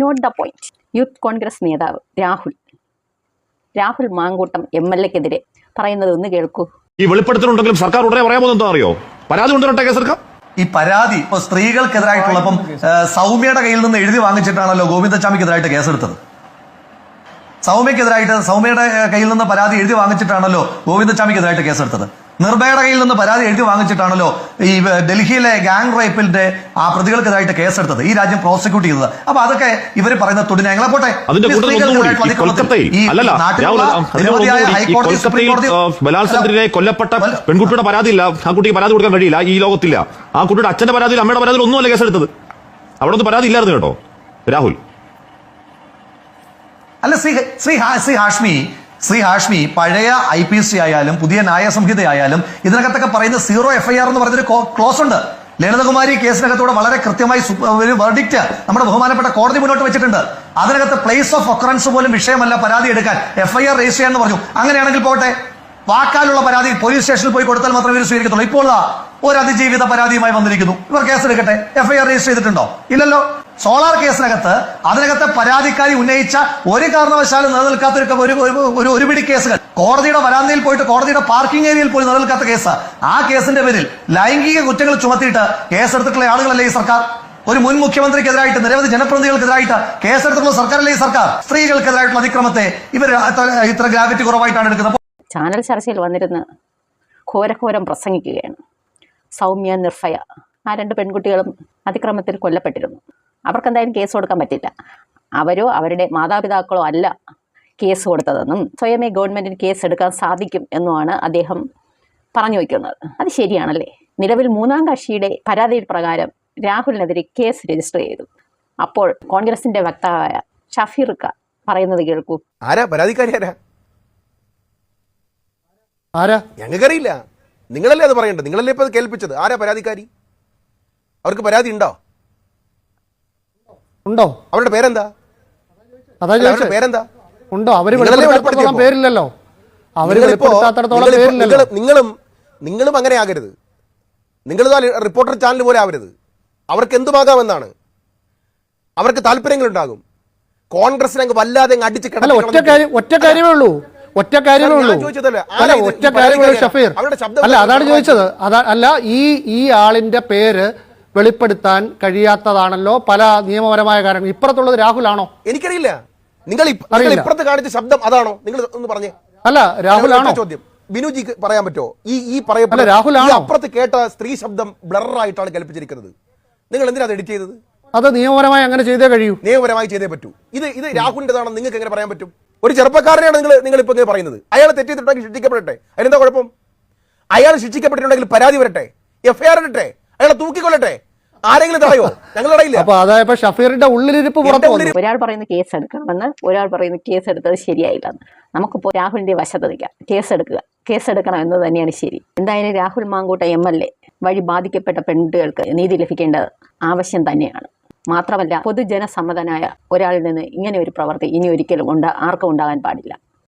Note the point youth Congress നേതാവ് Rahul. Rahul Mankoottam M L എക്കെതിരെ പറയുന്നത് ഒന്ന് കേൾക്കൂ. ഈ വെളിപ്പെടുത്തലുണ്ടെങ്കിലും സർക്കാർ ഉടനെ പറയാൻ പോകുന്നത് അറിയോ? പരാതി കൊണ്ടുവരട്ടെ സർക്കാർ. ഈ പരാതി ഇപ്പൊ സ്ത്രീകൾക്കെതിരായിട്ടുള്ള ഇപ്പം സൗമ്യയുടെ കയ്യിൽ നിന്ന് എഴുതി വാങ്ങിച്ചിട്ടാണല്ലോ ഗോവിന്ദച്ചാമിക്കെതിരായിട്ട് കേസെടുത്തത്. സൗമ്യക്കെതിരായിട്ട് സൗമ്യയുടെ കയ്യിൽ നിന്ന് പരാതി എഴുതി വാങ്ങിച്ചിട്ടാണല്ലോ ഗോവിന്ദച്ചാമിക്കെതിരായിട്ട് കേസെടുത്തത്. നിർഭയയുടെ കയ്യിൽ നിന്ന് പരാതി എഴുതി വാങ്ങിച്ചിട്ടാണല്ലോ ഈ ഡൽഹിയിലെ ഗാങ് റേപ്പിന്റെ ആ പ്രതികൾക്കെതിരായിട്ട് കേസെടുത്തത് ഈ രാജ്യം പ്രോസിക്യൂട്ട് ചെയ്തത്. അപ്പൊ അതൊക്കെ ഇവർ പറയുന്ന തുടിനെ ഞങ്ങളെ പോട്ടെ. കോടതി കൊല്ലപ്പെട്ട പെൺകുട്ടിയുടെ പരാതി ഇല്ല ആ കുട്ടിക്ക് പരാതി കൊടുക്കാൻ കഴിയില്ല ഈ ലോകത്തില്ല. ആ കുട്ടിയുടെ അച്ഛന്റെ പരാതിയിൽ അമ്മയുടെ പരാതിയിൽ ഒന്നുമല്ല കേസെടുത്തത്. അവിടെ ഒന്നും പരാതി ഇല്ലായിരുന്നു കേട്ടോ രാഹുൽ. അല്ല ശ്രീ ശ്രീ ശ്രീ ഹാഷ്മി ശ്രീ ഹാഷ്മി പഴയ ഐ പി സി ആയാലും പുതിയ ന്യായ സംഹിത ആയാലും ഇതിനകത്തൊക്കെ പറയുന്ന സീറോ എഫ് ഐ ആർ എന്ന് പറഞ്ഞൊരു ക്ലോസ് ഉണ്ട്. ലളിതകുമാരി കേസിനകത്തൂടെ വളരെ കൃത്യമായി ഒരു വെർഡിക്റ്റ് നമ്മുടെ ബഹുമാനപ്പെട്ട കോടതി മുന്നോട്ട് വെച്ചിട്ടുണ്ട്. അതിനകത്ത് പ്ലേസ് ഓഫ് ഒക്കറൻസ് പോലും വിഷയമല്ല പരാതി എടുക്കാൻ. എഫ് ഐ ആർ രജിസ്റ്റർ ചെയ്യാന്ന് പറഞ്ഞു. അങ്ങനെയാണെങ്കിൽ പോട്ടെ വാക്കാലുള്ള പരാതി പോലീസ് സ്റ്റേഷനിൽ പോയി കൊടുത്താൽ മാത്രമേ ഇവർ സ്വീകരിക്കത്തുള്ളൂ. ഇപ്പോൾ ഒരു അതിജീവിത പരാതിയുമായി വന്നിരിക്കുന്നു. ഇവർ കേസെടുക്കട്ടെ. എഫ് ഐ ആർ രജിസ്റ്റർ ചെയ്തിട്ടുണ്ടോ? ഇല്ലല്ലോ. സോളാർ കേസിനകത്ത് അതിനകത്തെ പരാതിക്കാരി ഉന്നയിച്ച ഒരു കാരണവശാലും നിലനിൽക്കാത്ത ഒരു ഒരു- ഒരു- പിടി കേസുകൾ. കോടതിയുടെ വരാന്തയിൽ പോയിട്ട് കോടതിയുടെ പാർക്കിംഗ് ഏരിയയിൽ പോയി നിലനിൽക്കാത്ത കേസ്. ആ കേസിന്റെ പേരിൽ ലൈംഗിക കുറ്റങ്ങൾ ചുമത്തിയിട്ട് കേസെടുത്തിട്ടുള്ള ആളുകളല്ലേ ഈ സർക്കാർ? ഒരു മുൻ മുഖ്യമന്ത്രിക്കെതിരായിട്ട് നിരവധി ജനപ്രതിനിധികൾക്കെതിരായിട്ട് കേസെടുത്തിട്ടുള്ള സർക്കാരല്ലേ ഈ സർക്കാർ? സ്ത്രീകൾക്കെതിരായിട്ടുള്ള അതിക്രമത്തെ ഇവർ ഇത്ര ഗ്രാവിറ്റി കുറവായിട്ടാണ് എടുക്കുന്നത്. ചാനൽ ചർച്ചയിൽ വന്നിരുന്ന് ഘോരഘോരം പ്രസംഗിക്കുകയാണ്. സൗമ്യ നിർഭയ ആ രണ്ട് പെൺകുട്ടികളും അതിക്രമത്തിൽ കൊല്ലപ്പെട്ടിരുന്നു. അവർക്ക് എന്തായാലും കേസ് കൊടുക്കാൻ പറ്റില്ല. അവരോ അവരുടെ മാതാപിതാക്കളോ അല്ല കേസ് കൊടുത്തതെന്നും സ്വയമേ ഗവൺമെന്റിന് കേസ് എടുക്കാൻ സാധിക്കും എന്നുമാണ് അദ്ദേഹം പറഞ്ഞു വയ്ക്കുന്നത്. അത് ശരിയാണല്ലേ? നിലവിൽ മൂന്നാം കക്ഷിയുടെ പരാതി പ്രകാരം രാഹുലിനെതിരെ കേസ് രജിസ്റ്റർ ചെയ്തു. അപ്പോൾ കോൺഗ്രസിന്റെ വക്താവായ ഷഫീർക്ക പറയുന്നത് കേൾക്കൂ. ആരാ? പരാതിക്കാരി ആരാ? ആരാ? ഞങ്ങൾക്കറിയില്ല. നിങ്ങളല്ലേ അത് പറയണ്ടത്? നിങ്ങളല്ലേ ഇപ്പൊ അത് കേൾപ്പിച്ചത്? ആരാ പരാതിക്കാരി? അവർക്ക് പരാതി ഉണ്ടോ? ഉണ്ടോ? അവരുടെ പേരെന്താ? അതാ അവരുടെ പേരെന്താ? ഉണ്ടോ? അവർ പേരില്ലല്ലോ. അവർ വെളിപ്പെടുത്താത്തടത്തോളം പേരില്ലല്ലോ. നിങ്ങളും- നിങ്ങളും അങ്ങനെ ആകരുത്. നിങ്ങൾ റിപ്പോർട്ടർ ചാനൽ പോലെ ആവരുത്. അവർക്ക് എന്തുമാകാമെന്നാണ്. അവർക്ക് താല്പര്യങ്ങളുണ്ടാകും. കോൺഗ്രസിനെ അങ്ങ് വല്ലാതെ അടിച്ച് അല്ല ഒറ്റ കാര്യം ഒറ്റ കാര്യമേ ഉള്ളൂ. ഒറ്റ കാര്യമേ ഉള്ളൂ. അല്ല? ഒറ്റ കാര്യമേ ഷഫീർ. അവരുടെ ശബ്ദം അല്ല അതാണ് ചോദിച്ചത്. അതാ അല്ല ഈ ഈ ആളിന്റെ പേര് വെളിപ്പെടുത്താൻ കഴിയാത്തതാണല്ലോ പല നിയമപരമായ കാരണം ഇപ്പുറത്തുള്ളത് രാഹുലാണോ? എനിക്കറിയില്ല. നിങ്ങൾ. ഇപ്പുറത്ത് കാണിച്ച ശബ്ദം അതാണോ? നിങ്ങൾ ഒന്ന് പറഞ്ഞേ. അല്ല രാഹുലാണോ? ചോദ്യം. ബിനുജിക്ക് പറയാൻ പറ്റുമോ? ഈ ഈ പറയപ്പെട്ട രാഹുലാണോ? അപ്പുറത്ത് കേട്ട സ്ത്രീ ശബ്ദം ബ്ലറായിട്ടാണ് കൽപ്പിച്ചിരിക്കുന്നത് നിങ്ങൾ എന്തിനാ അത് എഡിറ്റ് ചെയ്തത്? അത് നിയമപരമായി അങ്ങനെ ചെയ്തേ കഴിയൂ. നിയമപരമായി ചെയ്തേ പറ്റൂ. ഇത് ഇത് രാഹുലിന്റെതാണെന്ന് നിങ്ങൾക്ക് എങ്ങനെ പറയാൻ പറ്റും? ഒരു ചെറുപ്പക്കാരനെയാണ് നിങ്ങൾ നിങ്ങൾ ഇപ്പൊ ഇങ്ങനെ പറയുന്നത്. അയാൾ തെറ്റിയിട്ടുണ്ടെങ്കിൽ ശിക്ഷിക്കപ്പെടട്ടെ. അതിനെന്താ കുഴപ്പം? അയാൾ ശിക്ഷിക്കപ്പെട്ടിട്ടുണ്ടെങ്കിൽ പരാതി വരട്ടെ. എഫ്ഐആർ ഇടട്ടെ. അയാളെ തൂക്കിക്കൊല്ലട്ടെ. ആരെങ്കിലും തടയോ? ഞങ്ങൾ തടയില്ല. അപ്പൊ അതായപ്പോ ഷഫീറിന്റെ ഉള്ളിലിരിപ്പ് പുറത്തു ഒരാൾ പറയുന്ന കേസ് എടുക്കണമെന്ന് ഒരാൾ പറയുന്ന കേസ് എടുത്തത് ശരിയായില്ല നമുക്കിപ്പോൾ രാഹുലിന്റെ വശത്ത് നിൽക്കാം കേസ് എടുക്കുക. കേസ് എടുക്കണം എന്ന് തന്നെയാണ് ശരി. എന്തായാലും Rahul Mankoota M L A വഴി ബാധിക്കപ്പെട്ട പെൺകുട്ടികൾക്ക് നീതി ലഭിക്കേണ്ടത് ആവശ്യം തന്നെയാണ്. മാത്രമല്ല പൊതുജനസമ്മതനായ ഒരാളിൽ നിന്ന് ഇങ്ങനെ ഒരു പ്രവൃത്തി ഇനി ഒരിക്കലും ഉണ്ടാ ആർക്കും ഉണ്ടാകാൻ പാടില്ല.